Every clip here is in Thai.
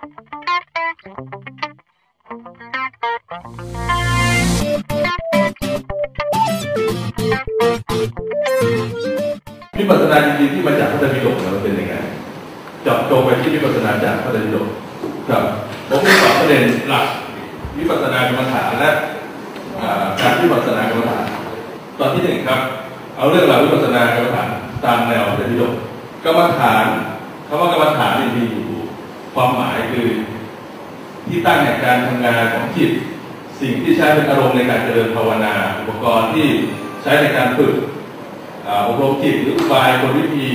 วิปัสสนาจริงๆที่มาจากพระไตรปิฎกมันเป็นยังไงเจาะจงไปที่วิปัสสนาจากพระไตรปิฎกครับผมมีสองประเด็นหลักวิปัสสนากรรมฐานและการวิปัสสนากรรมฐานตอนที่หนึ่งครับ เอาเรื่องราววิปัสสนากรรมฐานตามแนวพระไตรปิฎกกรรมฐานคำว่ากรรมฐานนี่มี ความหมายคือที่ตั้งแห่งการทำงานของจิต สิ่งที่ใช้เป็นอารมณ์ในการเจริญภาวนา อุปกรณ์ที่ใช้ในการฝึกอบรมจิตหรืออุบายกลวิธี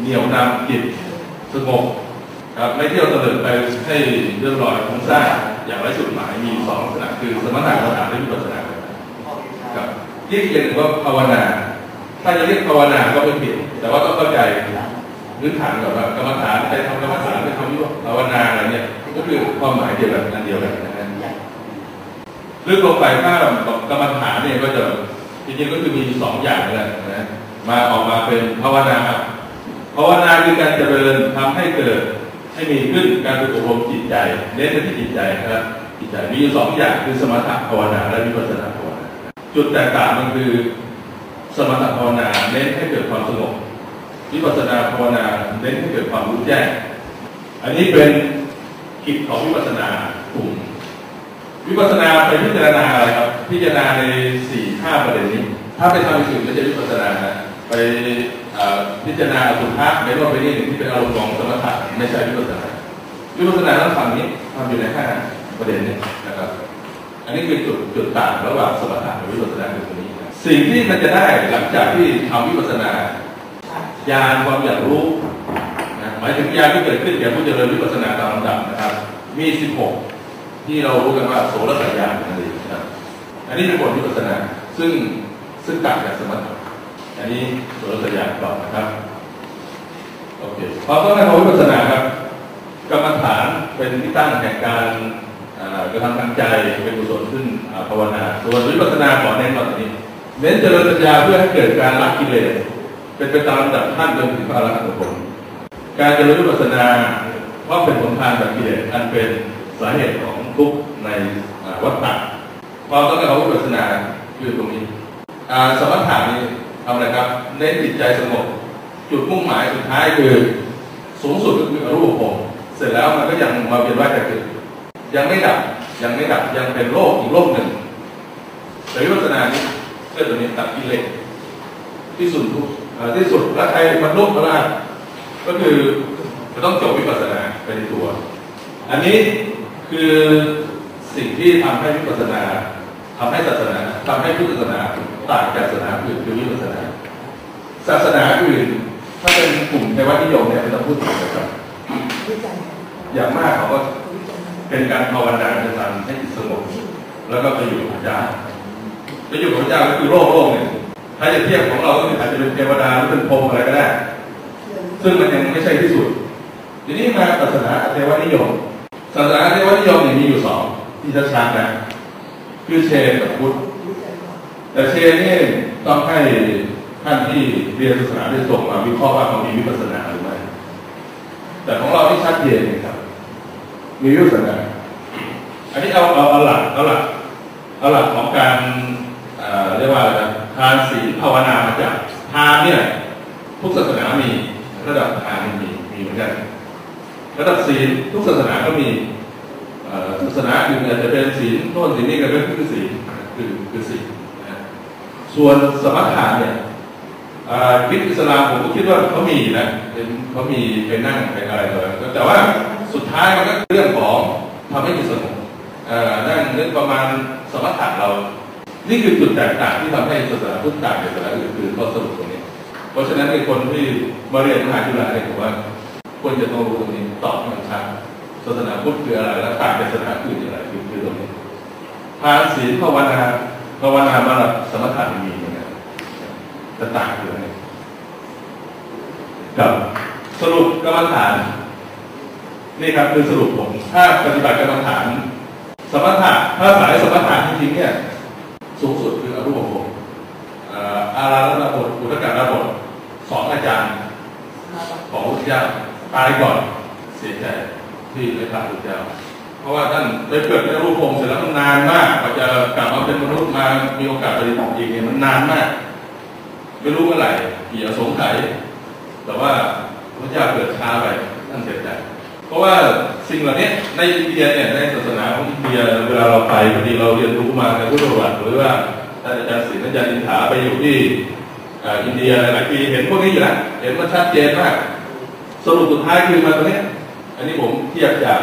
เหนี่ยวนำจิตสงบครับไม่เที่ยวเตลิดไปให้เรื่องลอยฟุ้งซ่านอย่างไร้จุดหมายมีสองลักษณะคือสมถะกรรมฐาและวิปัสสนากรรมฐานครับเรียกอย่างหนึ่งว่าภาวนา ถ้าจะเรียกภาวนาก็ไม่ผิดแต่ว่าต้องเข้าใจ พื้นฐานก่อนว่ากรรมฐานไปทำกรรมฐานไปทำวิปัสภาวนาอะไรเนี่ยก็คือความหมายเดียวกันอันเดียวกันนะฮะลึกลงไปถ้ากรรมฐานเนี่ยก็จะจริงๆก็คือมีสองอย่างเลยนะมาออกมาเป็นภาวนาภาวนาคือการเจริญทำให้เกิดให้มีขึ้นการฝึกอบรมจิตใจเน้นไปที่จิตใจนะครับจิตใจมีอยู่สองอย่างคือสมถะภาวนาและวิปัสสนาภาวนาจุดแตกต่างมันคือ สมถะภาวนาเน้นให้เกิดความสงบ วิปัสสนาภาวนาเน้นให้เกิดความรู้แจ้ง อันนี้เป็นกิจของวิปัสสนากลุ่มวิปัสสนาไปพิจารณาอะไรครับ พิจารณาในสี่ห้าประเด็นนี้ ถ้าไปทำอื่นไม่ใช่วิปัสสนาไปพิจารณาสุภาพในโลกไปนี่งที่เป็นอารมณ์ของสมถะไม่ใช่วิปัสสนาวิปัสสนาทั้งฝั่งนี้ทำอยู่ในห้าประเด็นนี้นะครับ อันนี้คือจุดจุดต่างระหว่างสมถะกับวิปัสสนาคือตรงนี้ สิ่งที่มันจะได้หลังจากที่ทำวิปัสสนา ญาณความอยากรู้นะหมายถึงญาณที่เกิดขึ้นแก่ผู้เจริญวิปัสสนาตามลำดับนะครับ มีสิบหกที่เรารู้กันว่าโสรสัญญาณนั่นเองนะครับอันนี้เป็นบทวิปัสสนาซึ่งซึ่งต่างจากสมถะอันนี้โสรสัญญาณก่อนนะครับโอเคพอต้องการวิปัสสนาครับกรรมฐานเป็นที่ตั้งแห่งการกระทำทางใจเป็นกุศลขึ้นภาวนา ส่วนวิปัสสนาขอเน้นตอนนี้ เน้นเจริญปัญญาเพื่อให้เกิดการละกิเลส เป็นไปตามดับขั้นจนถึงพระอรหันตผลการเจริญวิปัสสนาเพราะเป็นผลทางจากกิเลสอันเป็นสาเหตุของทุกข์ในวัฏฏะความต้องการของวิปัสสนาคือตรงนี้สมถะนี้ทำอะไรครับเน้นจิตใจสงบจุดมุ่งหมายสุดท้ายคือสูงสุดก็คืออรูปภพเสร็จแล้วมันก็ยังมาเป็นว่าจะเกิดยังไม่ดับยังไม่ดับยังเป็นโลกอีกโลกหนึ่งแต่วิปัสสนานี้เรื่องตัวนี้ตัดกิเลสที่สุดทุก ที่สุดและใครบรรลุพระราก็คือจะต้องจบวิปัสสนาไปในตัว อันนี้คือสิ่งที่ทำให้วิปัสสนาทำให้ศาสนาทำให้พุทธศาสนาต่างจากศาสนาอื่นคือวิปัสสนา ศาสนาอื่น ถ้าเป็นกลุ่มเทวนิยมเนี่ยไม่ต้องพูดถึงนะครับอย่างมากเขาก็เป็นการภาวนาจะทำให้จิตสงบแล้วก็ไปอยู่กับพระเจ้าไปอยู่กับพระเจ้าก็คือโลกโลกหนึ่ง ถ้าจะเทียบของเราก็คืออาจจะเป็นเทวดาหรือเป็นพรหมอะไรก็ได้ ซึ่งมันยังไม่ใช่ที่สุด ทีนี้มาศาสนาเทวนิยม ศาสนาเทวนิยมเนี่ยมีอยู่สองที่ชัดๆนะคือเชนกับพุทธแต่เชนนี่ต้องให้ท่านที่เรียนศาสนาได้ส่งมาวิเคราะห์ว่าเขามีวิปัสสนาหรือไม่ แต่ของเราที่ชัดเจนนะครับ มีวิปัสสนา อันนี้เอาเอาเอาหลักเอาหลักเอาหลักของการ เรียกว่าอะไรนะทานศีลภาวนามาจากทานเนี่ยทุกศาสนามีระดับทานมีมีเหมือนกันระดับศีลทุกศาสนาก็มีศาสนาอื่นอาจจะเป็นศีลโน่นศีลนี่ก็เป็นคือศีลคือคือศีลนะส่วนสมถะเนี่ยอ่าคริสต์อิสลามผมก็คิดว่าเขามีนะเป็นเขามีเป็นนั่งเป็นอะไรเลยแต่ว่าสุดท้ายมันก็เรื่องของทำให้จิตสงบเอ่อนั่งนึกประมาณสมถะเรา นี่คือจุดแตกต่างที่ทำให้ศาสนาพุทธต่างจากศาสนาอื่นคือข้อสรุปตรงนี้ เพราะฉะนั้นในคนที่มาเรียนมหาวิทยาเนี่ยผมว่าควรจะต้องรู้ตรงนี้ตอบให้มันชัดศาสนาพุทธคืออะไรและต่างจากศาสนาอื่นอย่างไรคือตรงนี้ทานศีลภาวนาภาวนามาสมถะมีเหมือนกันจะต่างอยู่นี่กับสรุปกรรมฐาน นี่ครับคือสรุปผมถ้าปฏิบัติกรรมฐาน สมถะถ้าสายสมถะจริงๆเนี่ย สูงสุดคืออรูปภพอาอาราธนาบทอุทการบทสองอาจารย์ของพระพุทธเจ้าตายก่อนเสียใจที่ในพระพุทธเจ้าเพราะว่าท่านไปเกิดในรูปภพเสร็จแล้วมันนานมากกว่าจะกลับมาเป็นมนุษย์มามีโอกาสปฏิบัติอีกเนี่ยมันนานมาก ไม่รู้เมื่อไหร่กี่อสงไขยแต่ว่าพระเจ้าเกิดช้าไปท่านเสียใจเพราะว่า สิ่งเหล่านี้ในอินเดียเนี่ยในศาสนาของอินเดียเวลาเราไปบางทีเราเรียนรู้มาในพุทธประวัติหรือว่าท่านอาจารย์ศิลป์อาจารย์อินถาไปอยู่ที่อินเดียหลายปีเห็นพวกนี้อยู่แล้วเห็นมันชัดเจนมากสรุปสุดท้ายคือมาตรงนี้อันนี้ผมเทียบจาก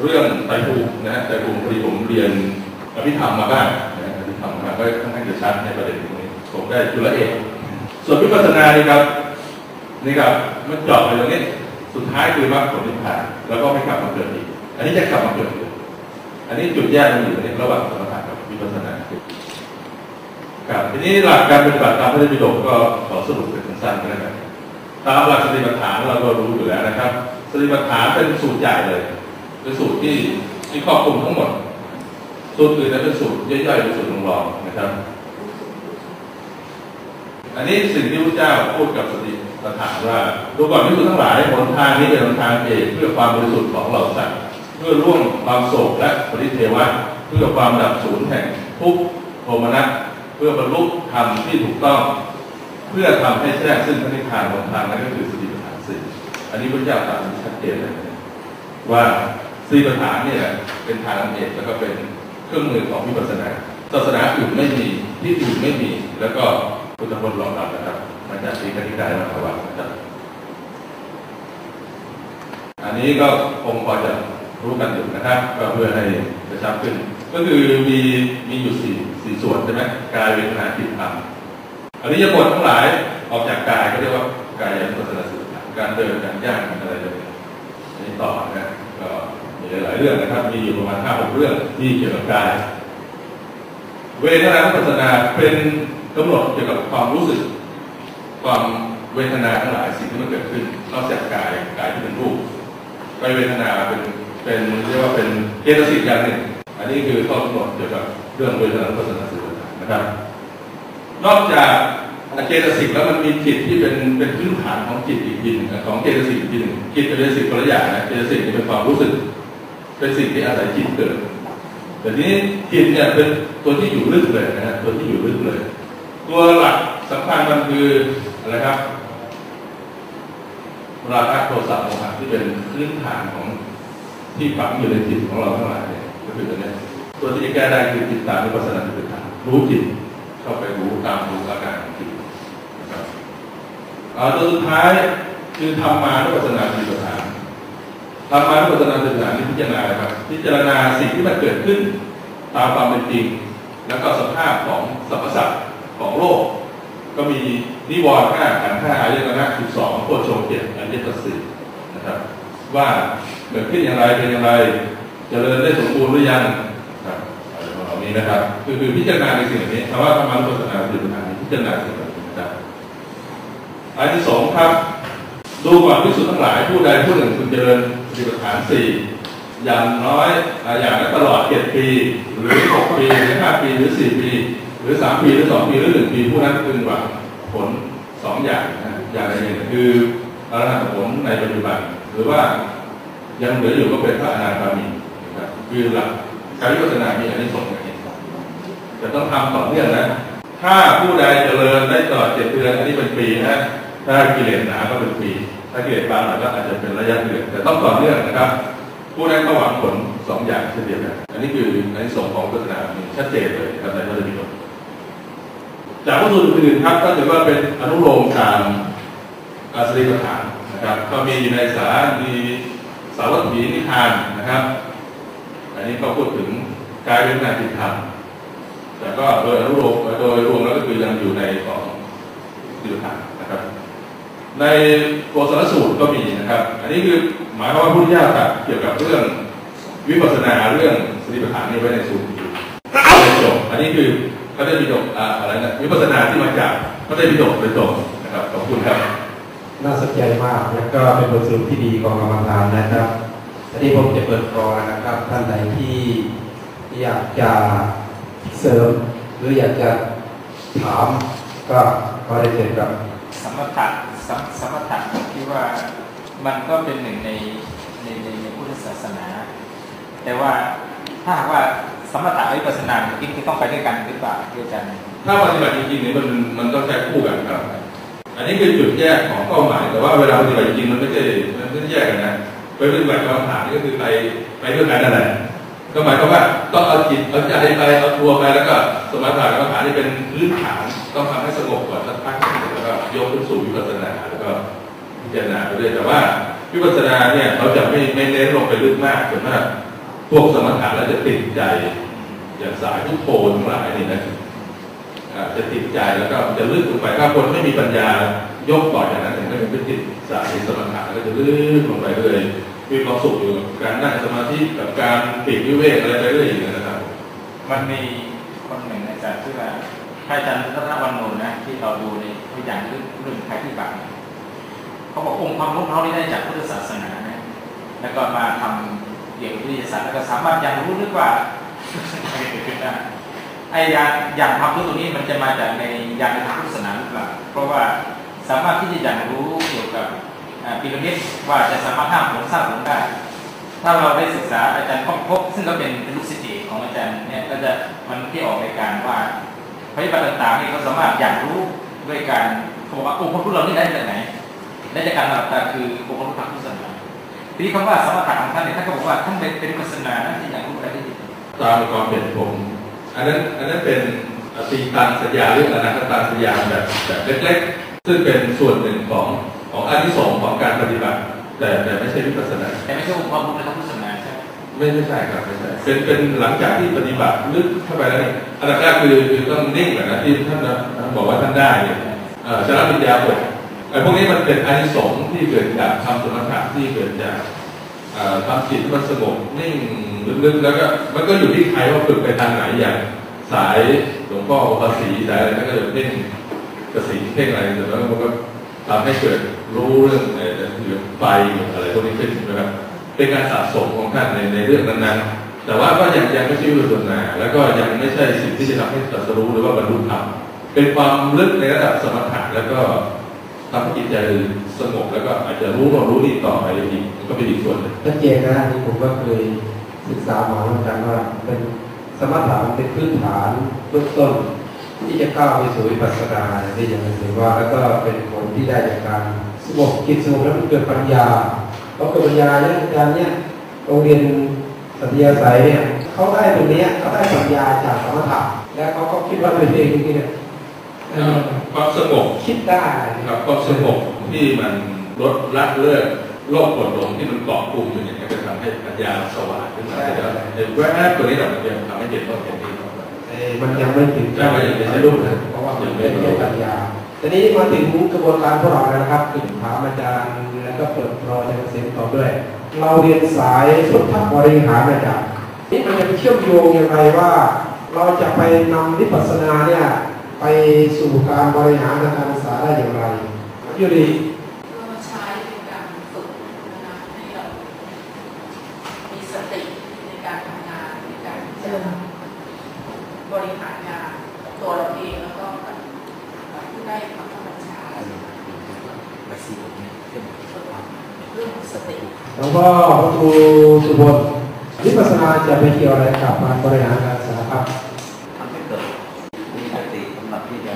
เรื่องไตรภูมินะฮะไตรภูมิพอดีผมเรียนอภิธรรมมาบ้างนะอภิธรรมมาก็ค่อนข้างจะชัดในประเด็นตรงนี้ผมได้จุลเอกส่วนวิปัสสนานี่ครับนี่ครับมันเจาะไปตรงนี้ สุดท้ายคือมรรคผลนิพพานแล้วก็ไม่กลับมาเกิดอีก อันนี้จะกลับมาเกิดอีกอันนี้จุดแยกมันอยู่ตรงนี้ระหว่างสมถะกับวิปัสสนาครับทีนี้หลักการปฏิบัติตามพระเจ้าปิฎกก็ขอสรุปเป็นสั้นๆก็แล้วกันตามหลักสติปัฏฐานเราก็รู้อยู่แล้วนะครับสติปัฏฐานเป็นสูตรใหญ่เลยเป็นสูตรที่ที่ครอบคลุมทั้งหมดสูตรอื่นจะเป็นสูตรย่อยๆเป็นสูตรรองๆนะครับ อันนี้สิ่งที่พระเจ้าพูดกับสติ ปัฏฐานว่าดูก่อนที่คุณทั้งหลายหนทางนี้เป็นหนทางเอกเพื่อความบริสุทธิ์ของเราสัตว์เพื่อร่วงความโศกและปริเทวะเพื่อความดับสูญแห่งทุกโทมนัสเพื่อบรรลุธรรมที่ถูกต้อง เพื่อทำให้แทรกซึ่งพระนิพพานหนทางนั้นก็คือสติปัฏฐานสี่อันนี้พระเจ้าตรัสชัดเจนเลยว่าสติปัฏฐานเนี่ยเป็นทางเอกแล้วก็เป็นเครื่องมือของวิปัสสนาศาสนาอื่นไม่มีที่อื่นไม่มี แล้วก็พุทธพจน์รองรับนะครับ มาจากที่คณิกายมาภาวะนะครับอันนี้ก็คงพอจะรู้กันอยู่นะครับ ก็เพื่อให้กระชับขึ้น ก็คือมีมีอยู่สี่สี่ส่วนใช่ไหมกายเวทนาจิตธรรมอันนี้จะบททั้งหลายออกจากกายก็เรียกว่ากายยนุปัสสนาสุการเดินการย่างอะไรเลยอันนี้ต่อนะก็มีหลายเรื่องนะครับ มีอยู่ประมาณห้าหกเรื่องที่เกี่ยวกับกาย เวทนานุปัสสนาเป็นกำหนดเกี่ยวกับความรู้สึก ความเวทนาทั้งหลายสิ่งที่มันเกิดขึ้นนอกจากกายกายที่เป็นรูปกายเวทนาเป็นเป็นเรียกว่าเป็นเจตสิกอย่างหนึ่งอันนี้คือข้อกำหนดเกี่ยวกับเรื่องเวทนานุปัสสนาสื่อนะครับ นอกจากเจตสิกแล้วมันมีจิตที่เป็นเป็นพื้นฐานของจิตอีกทีหนึ่งของเจตสิกอีกทีหนึ่งจิตกับเจตสิกคนละอย่างนะเจตสิกเป็นความรู้สึก เป็นสิ่งที่อาศัยจิตเกิดแต่ทีนี้จิตเนี่ยเป็นตัวที่อยู่ลึกเลยนะฮะตัวที่อยู่ลึกเลย ตัวหลักสำคัญมันคือ อะไรครับราคะโทสะโมหะที่เป็นพื้นฐานของที่ฝังอยู่ในจิตของเราทั้งหลายเนี่ยก็คือตัวนี้ตัวที่จะแก้ได้คือจิตตามวิปัสสนาจิตตามรู้จิตเข้าไปรู้ตามรู้อาการของจิตนะครับอ่าตัวสุดท้ายคือธรรมานุปัสสนาจิตฐานธรรมานุปัสสนาสติปัฏฐานนี่พิจารณาอะไรครับพิจารณาสิ่งที่มันเกิดขึ้น ตามความเป็นจริง แล้วก็สภาพของสรรพสัตว์ของโลก ก็มีนิวรณ์ห้าขันห้าอายตนะสิบสองโคชงเจ็ดอริยสัจสี่นะครับ ว่าเกิดขึ้นอย่างไรเป็นอย่างไรเจริญได้สมบูรณ์หรือยังครับอะไรประมาณนี้นะครับ คือคือพิจารณาในสิ่งเหล่านี้คำว่าธรรมานุปัสสนาสติปัฏฐานพิจารณาสิ่งเหล่านี้นะครับอันที่สองครับ ดูก่อนพิสุทธ์ทั้งหลายผู้ใดผู้หนึ่งคุณเจริญสติปัฏฐานสี่อย่างน้อยอย่างนั้นตลอดเจ็ดปี หรือหกปีหรือห้าปีหรือสี่ปี หรือสามปีหรือสองปีหรือหนึ่งปีผู้นั้นพึงหวังผลสองอย่างนะอย่างใดอย่างหนึ่งคืออรหัตผลในปัจจุบัน หรือว่ายังเหลืออยู่ก็เป็นพระอนาคามีนะครับคือหลักการวิปัสสนามีอันนี้ส่งอย่างนี้จะต้องทำต่อเนื่องนะ ถ้าผู้ใดเจริญได้ตลอดเจ็ดเดือนอันนี้เป็นปีนะถ้ากิเลสหนาก็เป็นปี ถ้ากิเลสบางหน่อยก็อาจจะเป็นระยะเดือนแต่ต้องต่อเนื่องนะครับ ผู้นั้นก็หวังผลสองอย่างเช่นเดียวกันอันนี้คือในสงส์ของศาสนามีชัดเจนเลยครับในพระธรรมวินัย จากวัตถุอื่นๆครับก็ถือว่าเป็นอนุโลมตามอาสริปัฏฐานนะครับ ก็มีอยู่ในสามีสาวัตถีนิทานนะครับ อันนี้ก็พูดถึงกายเป็นงานจิตธรรมแต่ก็โดยอนุโลมโดยรวมแล้วก็คือยังอยู่ในของดิวทานนะครับ ในโกศลสูตรก็มีนะครับ อันนี้คือหมายความว่าพุทธเจ้าตรัสเกี่ยวกับเรื่องวิปัสสนาเรื่องสติปัฏฐานนี้ไว้ในสูตรอยู่ในจบอันนี้คือ เขาได้มีดกอ่าอะไรนะวิปัสสนาที่มาจากเขาได้มีดกโดยตรงนะครับขอบคุณครับน่าสนใจมากและก็เป็นบทสรุปที่ดีของกรรมฐานนะครับทีนี้ผมจะเปิดกรอนะครับ ท่านใดที่อยากจะเสริม หรืออยากจะถามก็ขอได้เชิญครับสมถะสมสมถะผมคิดว่ามันก็เป็นหนึ่งในในในในพุทธศาสนา แต่ว่าถ้าหากว่า สมถะวิปัสสนาเนี่ยคิดคือต้องไปด้วยกันหรือเปล่าที่อาจารย์ถ้าปฏิบัติจริงๆเนี่ยมันมันต้องใช้คู่กันครับ อันนี้คือจุดแยกของเป้าหมาย แต่ว่าเวลาปฏิบัติจริงมันไม่ใช่มันไม่ได้แยกกันนะไปปฏิบัติกรรมฐานนี่ก็คือไปไปด้วยกันนั่นแหละก็หมายความว่าต้องเอาจิตเอาใจไปเอาตัวไปแล้วก็สมาธิกรรมฐานนี่เป็นพื้นฐานต้องทำให้สงบก่อนสักพักแล้วก็ยกขึ้นสู่วิปัสสนาแล้วก็พิจารณาไปเรื่อยแต่ว่าวิปัสสนาเนี่ยเขาจะไม่ไม่เน้นลงไปลึกมากส่วนมาก พวกสมถะแล้วจะติดใจ อย่างสายทุกโทนทั้งหลายนี่นะจะติดใจแล้วก็จะลึกลงไปถ้าคนไม่มีปัญญายกก่อนอย่างนั้นถึงจะไปติดสายสมถะก็จะลึกลงไปเรื่อยมีความสุขอยู่กับการนั่งสมาธิกับการปิดวิเวกอะไรไปเรื่อยอย่างนั้นะครับ มันมีคนหนึ่งอาจารย์ชื่อว่าพระอาจารย์รัตนวันโนนะที่เราดูในตัวอย่างเรื่องเรื่องภัยพิบัติเขาบอกองค์ความรู้เขานี่ได้จากพุทธศาสนานะแล้วก็มาทำเกี่ยวกับวิทยาศาสตร์แล้วก็สามารถยังรู้ลึกว่าไอ้ยาอย่างความรู้ตรงนี้มันจะมาจากในยานในทางพุทธศาสนาหรือเปล่าเพราะว่าสามารถที่จะยังรู้เกี่ยวกับอ่าพีระมิดว่าจะสามารถห้ามผลสร้างผลได้ ถ้าเราได้ศึกษาอาจารย์ข้องพบ ซึ่งก็เป็นลูกศิษย์ของอาจารย์เนี่ยก็จะมันที่ออกรายการว่าพระปฏิบัติต่างๆนี่เขาสามารถอยากรู้ด้วยการเขาบอกว่าองค์พระพุทธเรานี่ได้จากไหนได้จากการหลับตาคือองค์พระพุทธทางพุทธศาสนา ทีนี้คำว่าสมถะของท่านเนี่ยท่านก็บอกว่าท่านเป็นเป็นวิปัสสนานะที่อยากรู้อะไรที่ดีตามความเป็นผมอันนั้นอันนั้นเป็นอตีตันสัญญาเรื่องอนาคตาสัญญาแบบแบบเล็กๆ ซึ่งเป็นส่วนหนึ่งของของอันที่สองของการปฏิบัติ แต่แต่ไม่ใช่วิปัสสนาแต่ไม่ใช่องค์ความรู้ในทางพุทธศาสนาใช่ไหมไม่ไม่ใช่ครับไม่ใช่เป็นเป็นหลังจากที่ปฏิบัติลึกเข้าไปแล้วเนี่ยอันดับแรกคือคือต้องนิ่งก่อนนะที่ท่านนะท่านบอกว่าท่านได้เนี่ยเอ่อชนะปัญญาหก ไอ้พวกนี้มันเป็นอานิสงส์ที่เกิดจากทำสมถะที่เกิดจากทำจิตมันสงบนิ่งลึกๆแล้วก็มันก็อยู่ที่ใครว่าฝึกไปทางไหนอย่างสายหลวงพ่อภาษีสายอะไรนั่นก็จะเพ่งกระสีเพ่งอะไรแต่แล้วมันก็ทำให้เกิดรู้เรื่องอะไรเรื่องไฟอะไรพวกนี้ขึ้นนะครับเป็นการสะสมของท่านในในเรื่องนั้นๆ แต่ว่าก็ยังยังไม่ใช่วิปัสสนา แล้วก็ยังไม่ใช่สิ่งที่จะทำให้ตรัสรู้หรือว่าบรรลุธรรมเป็นความลึกในระดับสมถะแล้วก็ ทำให้จิตใจสงบแล้วก็อาจจะรู้โน่นรู้นี่ต่อไปอีกก็เป็นอีกส่วนหนึ่งชัดเจนนะอันนี่ผมก็เคยศึกษามาเหมือนกันว่าเป็นสมถะมันเป็นพื้นฐานเบื้องต้น ที่จะก้าวไปสู่วิปัสสนาที่อย่างนี้ถือว่า แล้วก็เป็นผลที่ได้จากการสงบจิตสงบแล้วมันเกิดปัญญาเพราะเกิดปัญญาเนี่ยอาจารย์เนี่ยโรงเรียนสัตยาสายเนี่ยเขาได้ตรงนี้เขาได้ปัญญาจากสมถะแล้วเขาก็คิดว่าตัวเองจริงๆเนี่ย ความสงบคิดได้ครับความสงบที่มันลดละเลิกโลกกดลงที่มันเกาะกลุ่มอยู่อย่างนี้ยจะทำให้ปัญญาสว่างขึ้นมาแต่ว่าไอ้แวบตัวนี้เราจะทำให้เห็นต้นเห็นที่ต่อไปเอ่อมันยังไม่ถึงยังไม่ถึงไม่รู้นะเพราะว่ามันเป็นเรื่องปัญญาทีนี้มาถึงกระบวนการพวกเราแล้วนะครับคือถามอาจารย์แล้วก็เปิดรออาจารย์เกษมต่อด้วย เราเรียนสายพุทธบริหารอาจารย์นี่มันจะไปเชื่อมโยงยังไงว่า เราจะไปนำวิปัสสนาเนี่ย ไปสู่การบริหารการศึกษาได้อย่างไรอยู่ดีก็ใช้เป็นการฝึกนะคะให้เรามีสติในการทำงานในการที่จะบริหารงานตัวเราเองแล้วก็ผู้ได้บังคับบัญชาเรื่องสติหลวงพ่อพระครูสุบลวิปัสสนาจะไปเกี่ยวอะไรกับการบริหารการศึกษาครับ ทำให้เกิดมีสติสำหรับที่จะ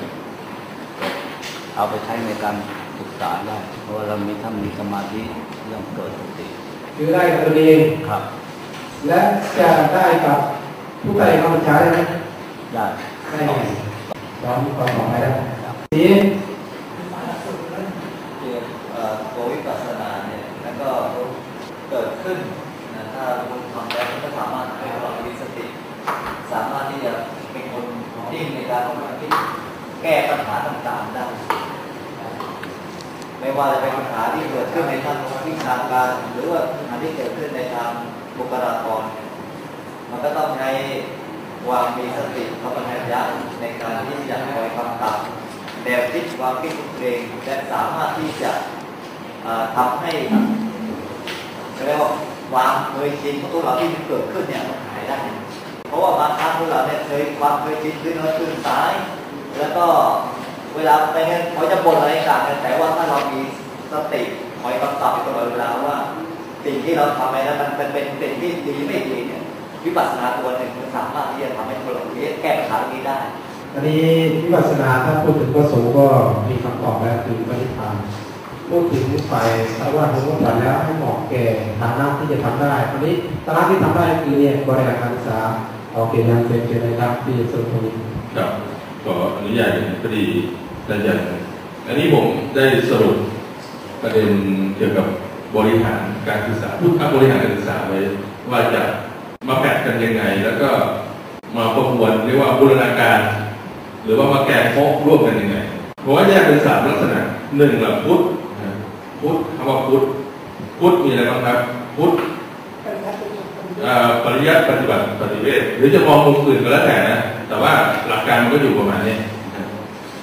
เอาไปใช้ในการศึกษาได้เพราะว่าเรามีถ้ามีสมาธิเรื่องเกิดสติคือได้กับตัวเองครับ และจะได้กับผู้ใดเข้ามาใช้ไหมได้ได้ไงสอนสอนสอนไปได้ทีเกี่ยวเอ่อตัววิปัสสนาเนี่ยแล้วก็เกิดขึ้นนะถ้าคนทำแล้วก็สามารถให้เรามีสติ สามารถที่จะเป็นคนนิ่งในการทำงานที่แก้ปัญหาต่างๆได้ ไม่ว่าจะเป็นปัญหาที่เกิดขึ้นในทางวิชาการ หรือว่าปัญหาที่เกิดขึ้นในทางบุคลากร มันก็ต้องใช้ความมีสติความปัญญาในการที่จะคอยกำกับแนวคิดความคิดของตัวเองและสามารถที่จะเอ่อทำให้เรียกว่าความเคยชินของตัวเราที่มันเกิดขึ้นเนี่ยมันหายได้ เพราะว่าบางครั้งพวกเราเนี่ยเคยความเคยชินขึ้นเนินขึ้นสาย แล้วก็ เวลาไปเนี่ยเขาจะบ่นอะไรต่างกันแต่ว่าถ้าเรามีสติคอยกำกับอยู่ตลอดเวลาว่า สิ่งที่เราทำไปแล้วมันเป็นเป็นสิ่งที่ดีไม่ดีเนี่ยวิปัสสนาตัวหนึ่งมันสามารถที่จะทำให้คนเหล่านี้แก้ปัญหาตรงนี้ได้อันนี้วิปัสสนาถ้าพูดถึงพระสงฆ์ก็มีคำตอบแล้วคือปฏิภาณพูดถึงฝ่ายถ้าว่าถึงว่าตัดแล้วให้เหมาะแก่ฐานะที่จะทำได้อันนี้ฐานะที่ทำได้คือเนี่ยบริหารการศึกษาโอเคนะเป็นเชิญนะครับที่สรุปตรงนี้ครับขออนุญาตอย่างพอดี อาจารย์อันนี้ผมได้สรุปประเด็นเกี่ยวกับบริหารการศึกษาพุทธบริหารการศึกษาไว้ว่าจะมาแปะกันยังไง แล้วก็มาประมวลเรียกว่าบูรณาการ หรือว่ามาแก้ข้อร่วมกันยังไงผมว่าแยกเป็นสามลักษณะหนึ่งละพุทธนะพุทธคำว่าพุทธพุทธมีอะไรบ้างครับพุทธปริยัติปฏิบัติปฏิเวทหรือจะมองมุมอื่นก็แล้วแต่นะแต่ว่าหลักการมันก็อยู่ประมาณนี้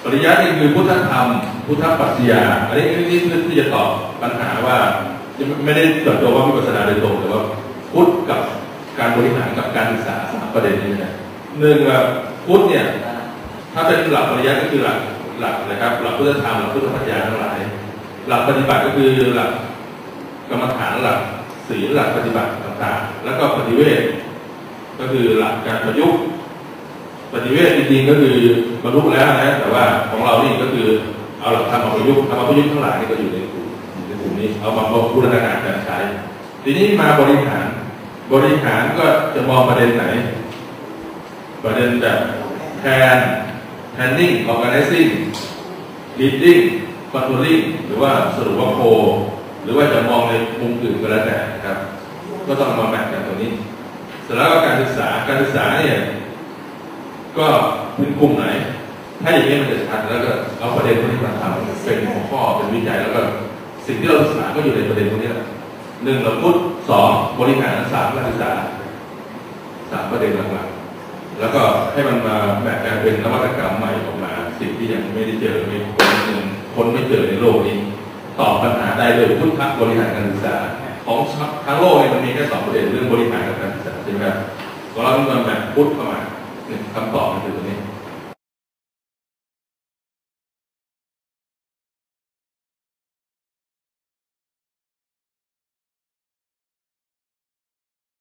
ปริยัตินี่คือพุทธธรรม พุทธปรัชญาอันนี้นี่คือที่จะตอบปัญหาว่าไม่ได้เกิดตัวว่าวิปัสสนาโดยตรงแต่ว่าพุทธกับการบริหารกับการศึกษาสามประเด็นนี้นะหนึ่งพุทธเนี่ยถ้าเป็นหลักปริยัติก็คือหลักหลักนะครับหลักพุทธธรรมหลักพุทธปรัชญาทั้งหลาย หลักปฏิบัติก็คือหลักกรรมฐานหลักศีลหลักปฏิบัติต่างๆ แล้วก็ปฏิเวทก็คือหลักการประยุกต์ ปฏิเวทจริงๆก็คือบรรลุแล้วนะแต่ว่าของเรานี่ก็คือเอาหลักธรรมมาประยุกต์ธรรมประยุกต์ทั้งหลายนี่ก็อยู่ในกลุ่มในกลุ่มนี้เอามาบูรณาการการใช้ ทีนี้มาบริหาร บริหารก็จะมองประเด็นไหน ประเด็นแบบแทน planning organizing leading controlling หรือว่าสรุปว่าโคหรือว่าจะมองในมุมอื่นก็แล้วแต่ครับ ก็ต้องมาแบ่งกันตรงนี้เสร็จแล้วก็การศึกษาการศึกษาเนี่ย ก็เป็นกลุ่มไหน ถ้าอย่างนี้มันจะชัดแล้วก็เอาประเด็นพวกนี้มาทำเป็นหัวข้อเป็นวิจัยแล้วก็สิ่งที่เราศึกษาก็อยู่ในประเด็นพวกนี้แหละหนึ่งเราพูดสองบริหารสามการศึกษาสามประเด็นหลักๆแล้วก็ให้มันมาแบ่งกันเป็นนวัตกรรมใหม่ออกมา สิ่งที่ยังไม่ได้เจอไม่คนหนึ่งคนไม่เจอในโลกนี้ตอบปัญหาได้โดยพุทธบริหารการศึกษา ของทั้งโลกเนี่ยมันมีแค่สองประเด็นเรื่องบริหารกับการศึกษาใช่ไหมครับของเรามันแบบพุทธเข้ามา คำตอบมันคือตรง